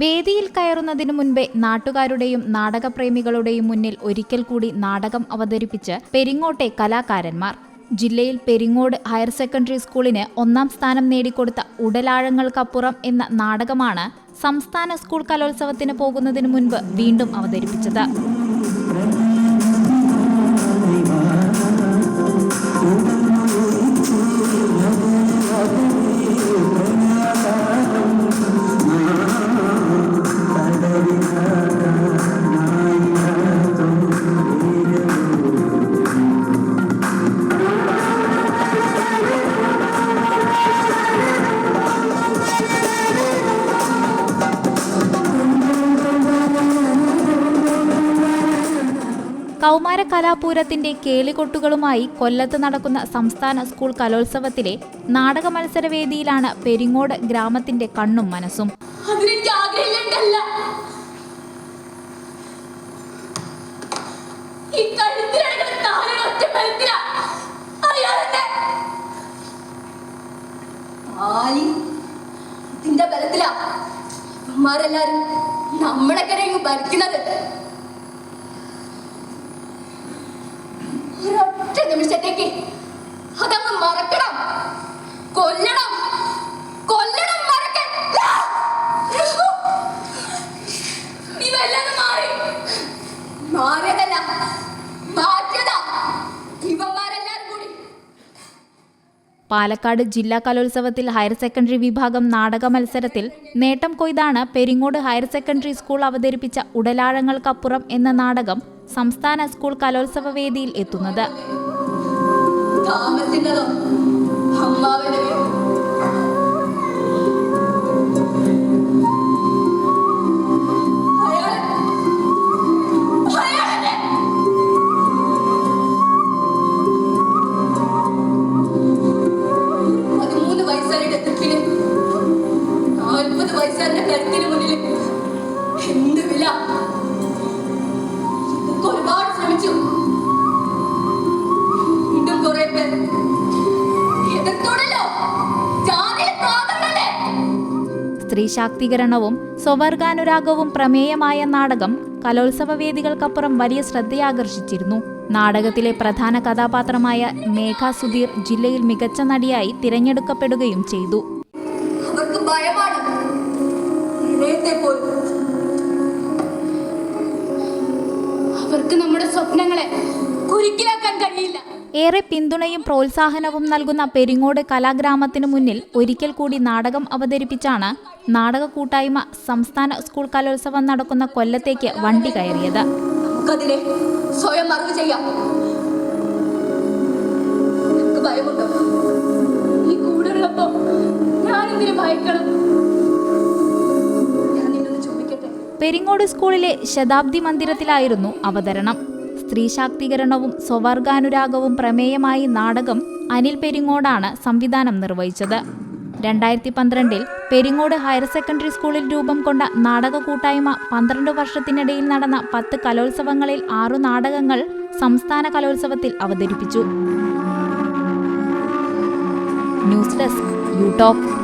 വേദിയിൽ കയറുന്നതിനു മുൻപേ നാട്ടുകാരുടെയും നാടകപ്രേമികളുടെയും മുന്നിൽ ഒരിക്കൽ കൂടി നാടകം അവതരിപ്പിച്ച് പെരിങ്ങോട്ടെ കലാകാരന്മാർ. ജില്ലയിൽ പെരിങ്ങോട് ഹയർ സെക്കൻഡറി സ്കൂളിന് ഒന്നാം സ്ഥാനം നേടിക്കൊടുത്ത ഉടലാഴങ്ങൾക്കപ്പുറം എന്ന നാടകമാണ് സംസ്ഥാന സ്കൂൾ കലോത്സവത്തിന് പോകുന്നതിന് മുൻപ് വീണ്ടും അവതരിപ്പിച്ചത്. കൗമാര കലാപൂരത്തിന്റെ കേളികൊട്ടുകളുമായി കൊല്ലത്ത് നടക്കുന്ന സംസ്ഥാന സ്കൂൾ കലോത്സവത്തിലെ നാടക മത്സരവേദിയിലാണ് പെരിങ്ങോട് ഗ്രാമത്തിന്റെ കണ്ണും മനസ്സും. ഇതിന്റെ ബലത്തിലാ. നമ്മളെ കരയും ഭരിക്കുന്നത്. നിമിഷത്തേക്ക്. അതങ്ങ് മറക്കണം. കൊല്ലണം. കൊല്ലണം മറക്കൻ. മാറി. മാറിയതല്ല. കൂടി. പാലക്കാട് ജില്ലാ കലോത്സവത്തിൽ ഹയർ സെക്കൻഡറി വിഭാഗം നാടക മത്സരത്തിൽ നേട്ടം കൊയ്താണ് പെരിങ്ങോട് ഹയർ സെക്കൻഡറി സ്കൂൾ അവതരിപ്പിച്ച ഉടലാഴങ്ങൾക്കപ്പുറം എന്ന നാടകം സംസ്ഥാന സ്കൂൾ കലോത്സവ വേദിയിൽ എത്തുന്നത്. താമസിക്കുന്നതോ അമ്മാവന്റെ വീട്. സ്ത്രീ ശാക്തീകരണവും സ്വവർഗാനുരാഗവും പ്രമേയമായ നാടകം കലോത്സവ വേദികൾക്കപ്പുറം വലിയ ശ്രദ്ധയാകർഷിച്ചിരുന്നു. നാടകത്തിലെ പ്രധാന കഥാപാത്രമായ മേഘ സുധീർ ജില്ലയിൽ മികച്ച നടിയായി തിരഞ്ഞെടുക്കപ്പെടുകയും ചെയ്തു. അവർക്ക് നമ്മുടെ സ്വപ്നങ്ങളെ കുരുക്കിലാക്കാൻ കഴിയില്ല. ഏറെ പിന്തുണയും പ്രോത്സാഹനവും നൽകുന്ന പെരിങ്ങോട് കലാഗ്രാമത്തിനു മുന്നിൽ ഒരിക്കൽ കൂടി നാടകം അവതരിപ്പിച്ചാണ് നാടക കൂട്ടായ്മ സംസ്ഥാന സ്കൂൾ കലോത്സവം നടക്കുന്ന കൊല്ലത്തേക്ക് വണ്ടി കയറിയത്. നമുക്കതിനെ സ്വയം അറിവ് ചെയ്യാം. നിനക്ക് ഭയമുണ്ടോ? നീ കൂടുള്ളപ്പോ ഞാൻ എന്തിനു ഭയക്കണം പെരിങ്ങോട് സ്കൂളിലെ ശതാബ്ദി മന്ദിരത്തിലായിരുന്നു അവതരണം. സ്ത്രീ ശാക്തീകരണവും സ്വവർഗാനുരാഗവും പ്രമേയമായി നാടകം അനിൽ പെരിങ്ങോടാണ് സംവിധാനം നിർവഹിച്ചത്. രണ്ടായിരത്തി പന്ത്രണ്ടിൽ പെരിങ്ങോട് ഹയർ സെക്കൻഡറി സ്കൂളിൽ രൂപം കൊണ്ട നാടക കൂട്ടായ്മ പന്ത്രണ്ട് വർഷത്തിനിടയിൽ നടന്ന പത്ത് കലോത്സവങ്ങളിൽ ആറു നാടകങ്ങൾ സംസ്ഥാന കലോത്സവത്തിൽ അവതരിപ്പിച്ചു. News desk you talk